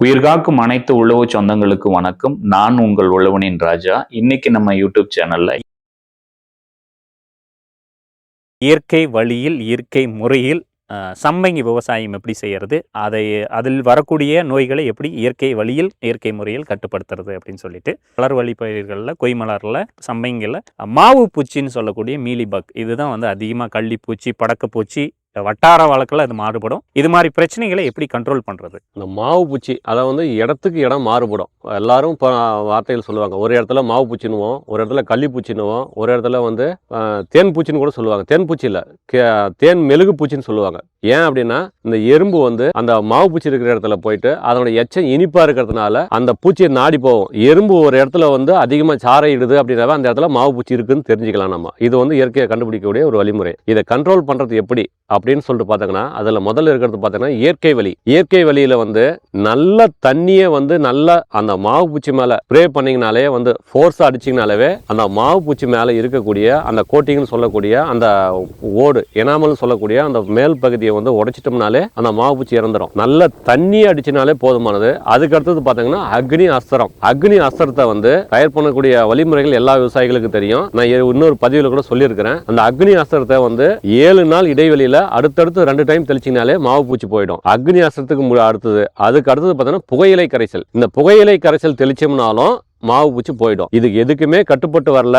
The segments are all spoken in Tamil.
உயிர்காக்கும் அனைத்து உழவு சொந்தங்களுக்கு வணக்கம். நான் உங்கள் உழவனின் ராஜா. இன்னைக்கு நம்ம யூடியூப் சேனல்ல இயற்கை வழியில் இயற்கை முறையில் சம்பங்கி விவசாயம் எப்படி செய்யறது அதை அதில் வரக்கூடிய நோய்களை எப்படி இயற்கை வழியில் இயற்கை முறையில் கட்டுப்படுத்துறது அப்படின்னு சொல்லிட்டு மலர் வழி பயிர்களில் கொய்மலரில் சம்பங்கியில் மாவு பூச்சின்னு சொல்லக்கூடிய மீலிபக். இதுதான் வந்து அதிகமாக கள்ளிப்பூச்சி படக்கப்பூச்சி வட்டார வழக்கில் அது மாறுபடும். இது மாதிரி பிரச்சனைகளை எப்படி கண்ட்ரோல் பண்ணுறது இந்த மாவு பூச்சி அதை வந்து இடத்துக்கு இடம் மாறுபடும். எல்லாரும் இப்போ வார்த்தைகள் சொல்லுவாங்க. ஒரு இடத்துல மாவு பூச்சினுவோம் ஒரு இடத்துல கள்ளி பூச்சினுவோம் ஒரு இடத்துல வந்து தேன் பூச்சின்னு கூட சொல்லுவாங்க. தேன் பூச்சி இல்லை தேன் மெழுகு பூச்சின்னு சொல்லுவாங்க. ஏன் அப்படின்னா இந்த எறும்பு வந்து அந்த மாவு பூச்சி இருக்கிற இடத்துல போயிட்டு அதனோட எச்சம் இனிப்பாக இருக்கிறதுனால அந்த பூச்சியை நாடி போகும். எறும்பு ஒரு இடத்துல வந்து அதிகமாக சாரையிடுது இடுது அப்படின்னாவே அந்த இடத்துல மாவு பூச்சி இருக்குன்னு தெரிஞ்சுக்கலாம் நம்ம. இது வந்து இயற்கையை கண்டுபிடிக்கக்கூடிய ஒரு வழிமுறை. இதை கண்ட்ரோல் பண்ணுறது எப்படி? அப்படின்னு சொல்லிட்டு பார்த்தீங்கன்னா அதில் முதல்ல இருக்கிறது பார்த்தீங்கன்னா இயற்கை வழி இயற்கை வழியில் வந்து நல்ல தண்ணியை வந்து நல்லா அந்த மாவு பூச்சி மேலே ஸ்ப்ரே பண்ணிங்கனாலே வந்து ஃபோர்ஸாக அடிச்சிங்கனாலே அந்த மாவு பூச்சி மேலே இருக்கக்கூடிய அந்த கோட்டிங்னு சொல்லக்கூடிய அந்த ஓடு எனாமல்னு சொல்லக்கூடிய அந்த மேல் பகுதியை வந்து உடைச்சிட்டோம்னாலே அந்த மாவு பூச்சி இறந்துடும் நல்ல தண்ணி அடிச்சினாலே போதுமானது. அதுக்கு அடுத்தது பார்த்தீங்கன்னா அக்னி அஸ்திரம். அக்னி அஸ்திரத்தை வந்து தயார் பண்ணக்கூடிய வழிமுறைகள் எல்லா விவசாயிகளுக்கும் தெரியும். நான் ஏ- இன்னொரு பதிவில் கூட சொல்லியிருக்கிறேன். அந்த அக்னி அஸ்திரத்தை வந்து ஏழு நாள் இடைவெளியில் அடுத்தடுத்து ரெண்டு டைம் தெளிச்சிங்கனாலே மாவு பூச்சி போயிடும். அக்னி அஸ்திரத்துக்கு அடுத்தது. அதுக்கு அடுத்தது பார்த்தீங்கன்னா புகையிலை கரைசல். இந்த புகையிலை கரைசல் தெளிச்சோம்னாலும் மாவு பூச்சி போயிடும். இதுக்கு எதுக்குமே கட்டுப்பட்டு வரல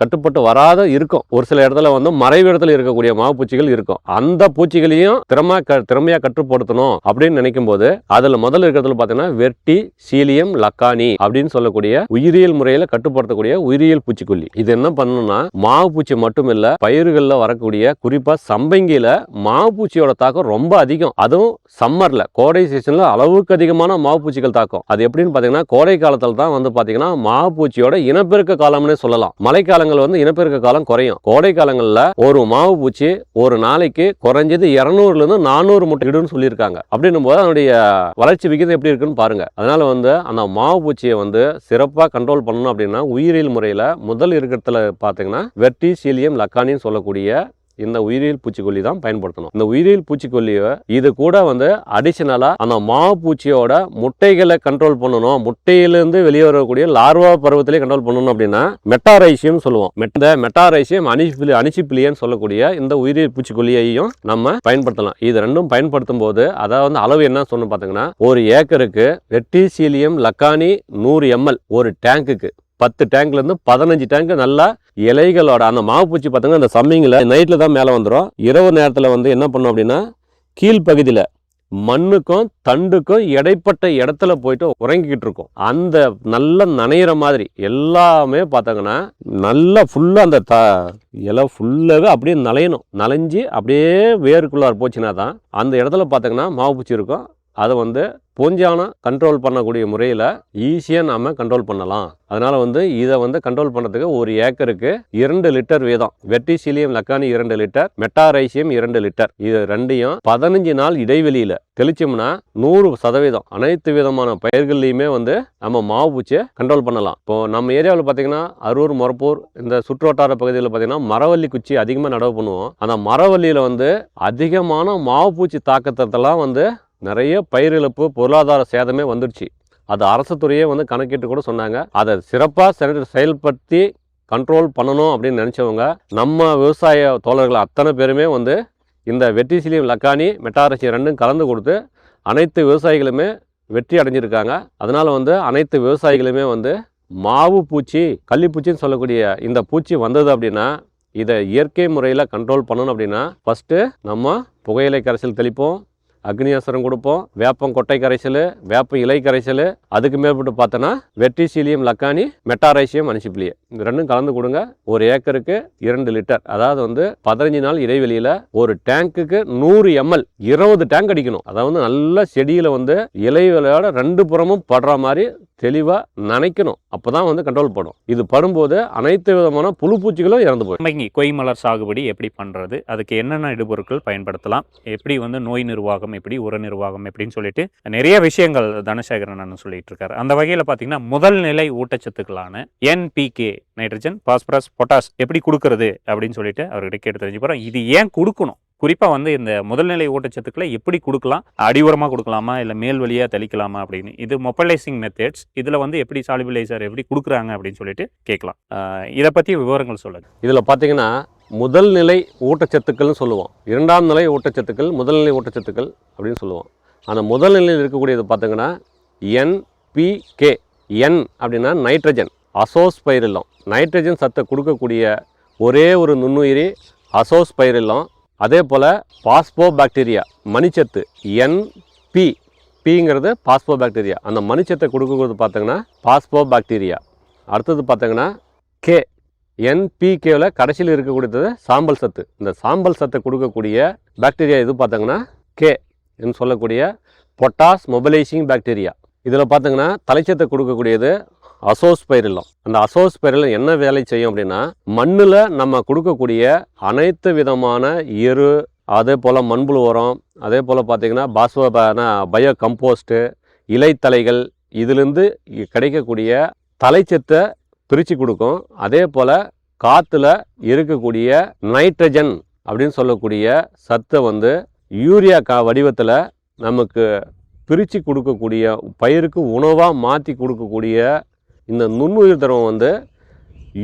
கட்டுப்பட்டு வராத இருக்கும். ஒரு சில இடத்துல வந்து மறைவு இடத்துல இருக்கக்கூடிய மாவு பூச்சிகள் இருக்கும். அந்த பூச்சிகளையும் திறமா க திறமையா கட்டுப்படுத்தணும் அப்படின்னு நினைக்கும் போது அதுல முதல்ல இருக்கிறதுல பார்த்தீங்கன்னா வெட்டி சீலியம் லக்கானி அப்படின்னு சொல்லக்கூடிய உயிரியல் முறையில கட்டுப்படுத்தக்கூடிய உயிரியல் பூச்சிக்கொல்லி. இது என்ன பண்ணணும்னா மாவு பூச்சி மட்டும் இல்ல பயிர்கள்ல வரக்கூடிய குறிப்பா சம்பங்கியில மாவு பூச்சியோட தாக்கம் ரொம்ப அதிகம். அதுவும் சம்மர்ல கோடை சீசன்ல அளவுக்கு அதிகமான மாவு பூச்சிகள் தாக்கம். அது எப்படின்னு பாத்தீங்கன்னா கோடை காலத்துல தான் வந்து பாத்தீங்கன்னா மாவு பூச்சியோட இனப்பெருக்க காலம்னே சொல்லலாம். மழைக்காலங்கள் வந்து இனப்பெருக்க காலம் குறையும். கோடை காலங்கள்ல ஒரு மாவு பூச்சி ஒரு நாளைக்கு குறைஞ்சது இருநூறுல இருந்து நானூறு முட்டை இடுன்னு சொல்லியிருக்காங்க. அப்படின்னும் போது அதனுடைய வளர்ச்சி விகிதம் எப்படி இருக்குன்னு பாருங்க. அதனால வந்து அந்த மாவு பூச்சியை வந்து சிறப்பாக கண்ட்ரோல் பண்ணணும் அப்படின்னா உயிரியல் முறையில் முதல் இருக்கிறதுல பார்த்தீங்கன்னா வெட்டி சீலியம் லக்கானின்னு சொல்லக்கூடிய இந்த உயிரியல் பூச்சிக்கொல்லி தான் பயன்படுத்தணும். இந்த உயிரியல் பூச்சிக்கொல்லியை இது கூட வந்து அடிஷனலா அந்த மாவு பூச்சியோட முட்டைகளை கண்ட்ரோல் பண்ணணும். முட்டையிலிருந்து வெளியே வரக்கூடிய லார்வா பருவத்திலே கண்ட்ரோல் பண்ணணும் அப்படின்னா மெட்டாரைசியம் சொல்லுவோம். மெட்- இந்த மெட்டாரைசியம் அனிசிபிலி அனிசிபிலியன் சொல்லக்கூடிய இந்த உயிரியல் பூச்சிக்கொல்லியையும் நம்ம பயன்படுத்தலாம். இது ரெண்டும் பயன்படுத்தும் போது அதாவது வந்து அளவு என்ன சொன்னு பார்த்தீங்கன்னா ஒரு ஏக்கருக்கு வெட்டிசீலியம் லக்கானி நூறு எம்எல் ஒரு டேங்குக்கு பத்து டேங்க்லேருந்து பதினஞ்சு டேங்க் நல்லா இலைகளோட அந்த மாவு பூச்சி பார்த்தீங்கன்னா அந்த சம்மிங்கில் நைட்டில் தான் மேலே வந்துடும் இரவு நேரத்தில் வந்து என்ன பண்ணும் அப்படின்னா கீழ்ப்பகுதியில் மண்ணுக்கும் தண்டுக்கும் இடைப்பட்ட இடத்துல போயிட்டு உறங்கிக்கிட்டு இருக்கும். அந்த நல்ல நனையிற மாதிரி எல்லாமே பார்த்தாங்கன்னா நல்லா ஃபுல்லாக அந்த த இலை ஃபுல்லாகவே அப்படியே நனையணும். நனைஞ்சு அப்படியே வேருக்குள்ளார் போச்சுன்னா தான் அந்த இடத்துல பார்த்தோங்கன்னா மாவு பூச்சி இருக்கும். அதை வந்து பொஞ்சான கண்ட்ரோல் பண்ணக்கூடிய முறையில் ஈஸியாக நாம் கண்ட்ரோல் பண்ணலாம். அதனால் வந்து இதை வந்து கண்ட்ரோல் பண்ணுறதுக்கு ஒரு ஏக்கருக்கு இரண்டு லிட்டர் வீதம். வெட்டிசிலியம் லக்கானி இரண்டு லிட்டர் மெட்டாரைசியம் இரண்டு லிட்டர். இது ரெண்டையும் பதினஞ்சு நாள் இடைவெளியில் தெளிச்சோம்னா நூறு சதவீதம். அனைத்து விதமான பயிர்கள்லையுமே வந்து நம்ம மாவு பூச்சியை கண்ட்ரோல் பண்ணலாம். இப்போ நம்ம ஏரியாவில் பார்த்தீங்கன்னா அரூர் மொரப்பூர் இந்த சுற்றுவட்டார பகுதியில் பார்த்தீங்கன்னா மரவள்ளி குச்சி அதிகமாக நடவு பண்ணுவோம். அந்த மரவள்ளியில் வந்து அதிகமான மாவு பூச்சி தாக்கத்தெல்லாம் வந்து நிறைய பயிரிழப்பு பொருளாதார சேதமே வந்துடுச்சு. அது அரசு துறையே வந்து கணக்கிட்டு கூட சொன்னாங்க. அதை சிறப்பாக செயல்படுத்தி கண்ட்ரோல் பண்ணணும் அப்படின்னு நினச்சவங்க நம்ம விவசாய தோழர்கள் அத்தனை பேருமே வந்து இந்த வெட்டிசிலியம் லக்கானி மெட்டாரசி ரெண்டும் கலந்து கொடுத்து அனைத்து விவசாயிகளுமே வெற்றி அடைஞ்சிருக்காங்க. அதனால் வந்து அனைத்து விவசாயிகளுமே வந்து மாவு பூச்சி கள்ளிப்பூச்சின்னு சொல்லக்கூடிய இந்த பூச்சி வந்தது அப்படின்னா இதை இயற்கை முறையில் கண்ட்ரோல் பண்ணணும் அப்படின்னா ஃபஸ்ட்டு நம்ம புகையிலை கரைசல் தெளிப்போம். அக்னியாசரம் கொடுப்போம் வேப்பம் கொட்டை கரைசல் வேப்பம் இலை கரைசல் அதுக்கு மேற்பட்டு பார்த்தோன்னா வெட்டிசீலியம் லக்கானி மெட்டாரைசியம் அனிசிப்ளியே இந்த ரெண்டும் கலந்து கொடுங்க. ஒரு ஏக்கருக்கு இரண்டு லிட்டர். அதாவது வந்து பதினஞ்சு நாள் இடைவெளியில் ஒரு டேங்க்குக்கு நூறு எம்எல் இருபது டேங்க் அடிக்கணும். அதாவது நல்ல செடியில் வந்து இலைகளோட ரெண்டு புறமும் படுற மாதிரி தெளிவாக நினைக்கணும். அப்போ தான் வந்து கண்ட்ரோல் பண்ணும் இது படும்போது அனைத்து விதமான புழு பூச்சிகளும் இறந்து போயிடும். சம்பங்கி கொய்மலர் சாகுபடி எப்படி பண்ணுறது அதுக்கு என்னென்ன இடுபொருட்கள் பயன்படுத்தலாம்? எப்படி வந்து நோய் நிர்வாகம் எப்படி உர நிர்வாகம் எப்படின்னு சொல்லிட்டு நிறைய விஷயங்கள் தனசேகரன் அண்ணன் சொல்லிட்டு இருக்காரு அந்த வகையில் பார்த்தீங்கன்னா முதல் நிலை ஊட்டச்சத்துக்களான என்பிகே நைட்ரஜன் பாஸ்பரஸ் பொட்டாஸ் எப்படி கொடுக்கறது அப்படின்னு சொல்லிட்டு அவர்கிட்ட கேட்டு தெரிஞ்சு போகிறோம் இது ஏன் கொடுக்கணும்? குறிப்பா வந்து இந்த முதல்நிலை ஊட்டச்சத்துக்களை எப்படி கொடுக்கலாம்? அடி கொடுக்கலாமா? இல்லை மேல் வழியா தெளிக்கலாமா அப்படின்னு. இது மொபைலைசிங் மெத்தட்ஸ் இதுல வந்து எப்படி சாலிபிளைசர் எப்படி கொடுக்குறாங்க அப்படின்னு சொல்லிட்டு கேட்கலாம். இதை பத்தி விவரங்கள் சொல்லுங்க. இதில் பார்த்தீங்கன்னா முதல் நிலை ஊட்டச்சத்துக்கள்னு சொல்லுவோம். இரண்டாம் நிலை ஊட்டச்சத்துக்கள் முதல் நிலை ஊட்டச்சத்துக்கள் அப்படின்னு சொல்லுவோம். அந்த முதல் நிலையில் இருக்கக்கூடியது பார்த்தீங்கன்னா என்பிகே என் அப்படின்னா நைட்ரஜன் அசோஸ்பைரிலம் நைட்ரஜன் சத்தை கொடுக்கக்கூடிய ஒரே ஒரு நுண்ணுயிரி அசோஸ்பைரிலம் அதே போல் பாஸ்போ பாக்டீரியா மணிச்சத்து என்பி பிங்கிறது பாஸ்போ பாக்டீரியா அந்த மணிச்சத்தை கொடுக்கறது பார்த்தீங்கன்னா பாஸ்போ பாக்டீரியா அடுத்தது பார்த்தீங்கன்னா கே என்பிகேவில் கடைசியில் இருக்கக்கூடியது சாம்பல் சத்து. இந்த சாம்பல் சத்தை கொடுக்கக்கூடிய பாக்டீரியா எது பார்த்தீங்கன்னா கே என்று சொல்லக்கூடிய பொட்டாஸ் மொபைலைசிங் பாக்டீரியா இதில் பார்த்தீங்கன்னா தலைச்சத்தை கொடுக்கக்கூடியது அசோஸ்பைரிலம் அந்த அசோஸ்பைரிலம் என்ன வேலை செய்யும் அப்படின்னா மண்ணில் நம்ம கொடுக்கக்கூடிய அனைத்து விதமான எரு அதே போல் மண்புழு உரம் அதே போல் பார்த்திங்கன்னா பாஸ்வ பயோ கம்போஸ்ட்டு இலைத்தலைகள் இதிலிருந்து கிடைக்கக்கூடிய தலைச்சத்தை பிரித்து கொடுக்கும். அதே போல் காற்றுல இருக்கக்கூடிய நைட்ரஜன் அப்படின்னு சொல்லக்கூடிய சத்தை வந்து யூரியா கா வடிவத்தில் நமக்கு பிரித்து கொடுக்கக்கூடிய பயிருக்கு உணவாக மாற்றி கொடுக்கக்கூடிய இந்த நுண்ணுயிர் திரவம் வந்து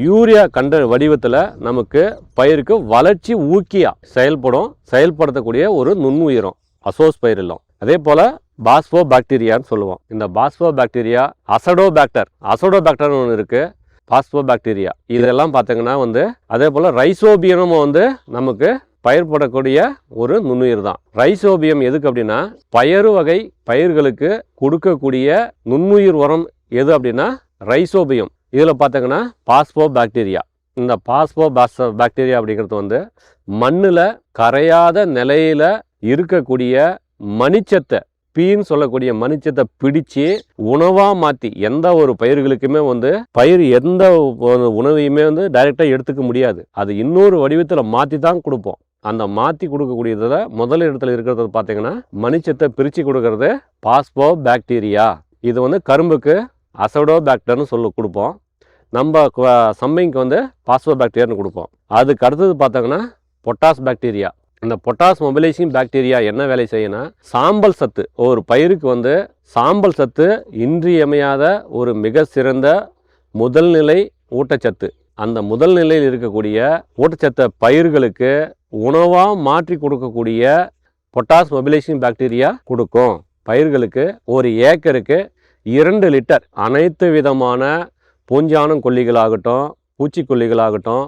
யூரியா கண்ட வடிவத்தில் நமக்கு பயிருக்கு வளர்ச்சி ஊக்கியாக செயல்படும் செயல்படுத்தக்கூடிய ஒரு நுண்ணுயிரம் அசோஸ்பைரிலம் அதே போல் பாஸ்போ பாக்டீரியான்னு சொல்லுவோம். இந்த phospho bacteria azoto bacter azoto பாக்டர்னு ஒன்று இருக்குது பாஸ்போ பாக்டீரியா இதெல்லாம் பார்த்தீங்கன்னா வந்து அதே போல் ரைசோபியமும் வந்து நமக்கு பயிர்படக்கூடிய ஒரு நுண்ணுயிர் தான். ரைசோபியம் எதுக்கு அப்படின்னா பயறு வகை பயிர்களுக்கு கொடுக்கக்கூடிய நுண்ணுயிர் உரம் எது அப்படின்னா ரைசோபியம் இதில் பார்த்தீங்கன்னா பாஸ்போ பாக்டீரியா இந்த பாஸ்போ பாஸ் பாக்டீரியா அப்படிங்கிறது வந்து மண்ணில் கரையாத நிலையில் இருக்கக்கூடிய மணிச்சத்தை பீன்னு சொல்லக்கூடிய மனுஷத்தை பிடிச்சு உணவாக மாற்றி எந்த ஒரு பயிர்களுக்குமே வந்து பயிர் எந்த உணவையுமே வந்து டைரெக்டாக எடுத்துக்க முடியாது. அது இன்னொரு வடிவத்தில் மாற்றி தான் கொடுப்போம். அந்த மாற்றி கொடுக்கக்கூடியதில் முதல் இடத்துல இருக்கிறது பார்த்தீங்கன்னா மணிச்சத்தை பிரித்து கொடுக்கறது பாஸ்போ பாக்டீரியா. இது வந்து கரும்புக்கு அசடோ பாக்டர்னு சொல்லி கொடுப்போம். நம்ம கு- வந்து பாஸ்போ பாக்டீரியான்னு கொடுப்போம். அதுக்கு அடுத்தது பார்த்தோங்கன்னா பொட்டாஸ் பாக்டீரியா. இந்த பொட்டாஸ் மொபிலைசிங் பாக்டீரியா என்ன வேலை செய்யணும் சாம்பல் சத்து ஒரு பயிருக்கு வந்து சாம்பல் சத்து இன்றியமையாத ஒரு மிக சிறந்த முதல்நிலை ஊட்டச்சத்து. அந்த முதல் நிலையில் இருக்கக்கூடிய ஊட்டச்சத்தை பயிர்களுக்கு உணவாக மாற்றி கொடுக்கக்கூடிய பொட்டாஸ் மொபிலைசிங் பாக்டீரியா கொடுக்கும். பயிர்களுக்கு ஒரு ஏக்கருக்கு இரண்டு லிட்டர் அனைத்து விதமான பூஞ்சானம் கொல்லிகளாகட்டும் பூச்சிக்கொல்லிகளாகட்டும்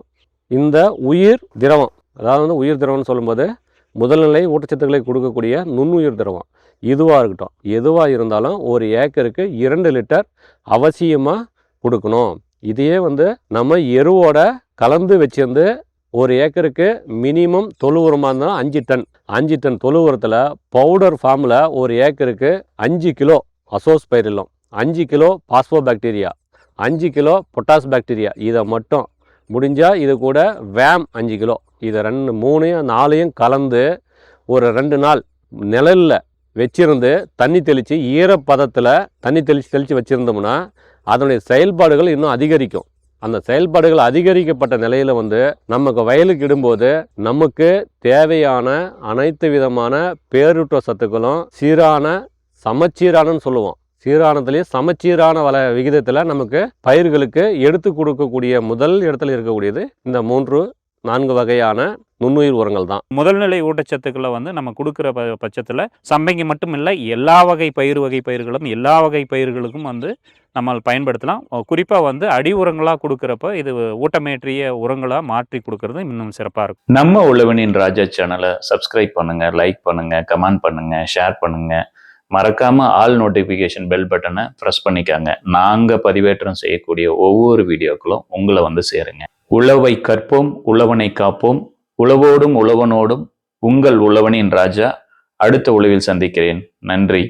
இந்த உயிர் திரவம் அதாவது வந்து உயிர் திரவம்னு சொல்லும்போது முதல்நிலை ஊட்டச்சத்துக்களை கொடுக்கக்கூடிய நுண்ணுயிர் திரவம். இதுவாக இருக்கட்டும். எதுவாக இருந்தாலும் ஒரு ஏக்கருக்கு இரண்டு லிட்டர் அவசியமாக கொடுக்கணும். இதையே வந்து நம்ம எருவோட கலந்து வச்சிருந்து ஒரு ஏக்கருக்கு மினிமம் தொழு உரமாக இருந்தாலும் அஞ்சு டன். அஞ்சு டன் தொழு உரத்தில் பவுடர் ஃபார்மில் ஒரு ஏக்கருக்கு அஞ்சு கிலோ அசோஸ்பைரிலம் அஞ்சு கிலோ பாஸ்போ பாக்டீரியா அஞ்சு கிலோ பொட்டாஸ் பாக்டீரியா இதை மட்டும் முடிஞ்சால் இது கூட வேம் அஞ்சு கிலோ. இதை ரெண்டு மூணையும் நாலையும் கலந்து ஒரு ரெண்டு நாள் நிழலில் வச்சிருந்து தண்ணி தெளித்து ஈரப்பதத்தில் தண்ணி தெளித்து தெளித்து வச்சுருந்தோம்னா அதனுடைய செயல்பாடுகள் இன்னும் அதிகரிக்கும். அந்த செயல்பாடுகள் அதிகரிக்கப்பட்ட நிலையில் வந்து நமக்கு வயலுக்கு இடும்போது நமக்கு தேவையான அனைத்து விதமான பேரூட்ட சத்துக்களும் சீரான சமச்சீரானன்னு சொல்லுவோம். சீரானதுலேயே சமச்சீரான வள விகிதத்தில் நமக்கு பயிர்களுக்கு எடுத்து கொடுக்கக்கூடிய முதல் இடத்துல இருக்கக்கூடியது இந்த மூன்று நான்கு வகையான நுண்ணுயிர் உரங்கள் தான். முதல்நிலை ஊட்டச்சத்துக்களை வந்து நம்ம கொடுக்குற ப பட்சத்தில் சம்பங்கி மட்டும் இல்லை எல்லா வகை பயிர் வகை பயிர்களும் எல்லா வகை பயிர்களுக்கும் வந்து நம்ம பயன்படுத்தலாம். குறிப்பாக வந்து அடி உரங்களாக கொடுக்குறப்ப இது ஊட்டமேற்றிய உரங்களாக மாற்றி கொடுக்கறது இன்னும் சிறப்பாக இருக்கும். நம்ம உழவனின் ராஜா சேனலை சப்ஸ்கிரைப் பண்ணுங்க லைக் பண்ணுங்க கமெண்ட் பண்ணுங்க ஷேர் பண்ணுங்க. மறக்காம ஆல் நோட்டிஃபிகேஷன் பெல் பட்டனை ப்ரெஸ் பண்ணிக்காங்க. நாங்கள் பதிவேற்றம் செய்யக்கூடிய ஒவ்வொரு வீடியோக்களும் உங்களை வந்து சேருங்க. உழவை கற்போம் உழவனை காப்போம். உழவோடும் உழவனோடும் உங்கள் உழவனின் ராஜா. அடுத்த உழவில் சந்திக்கிறேன். நன்றி.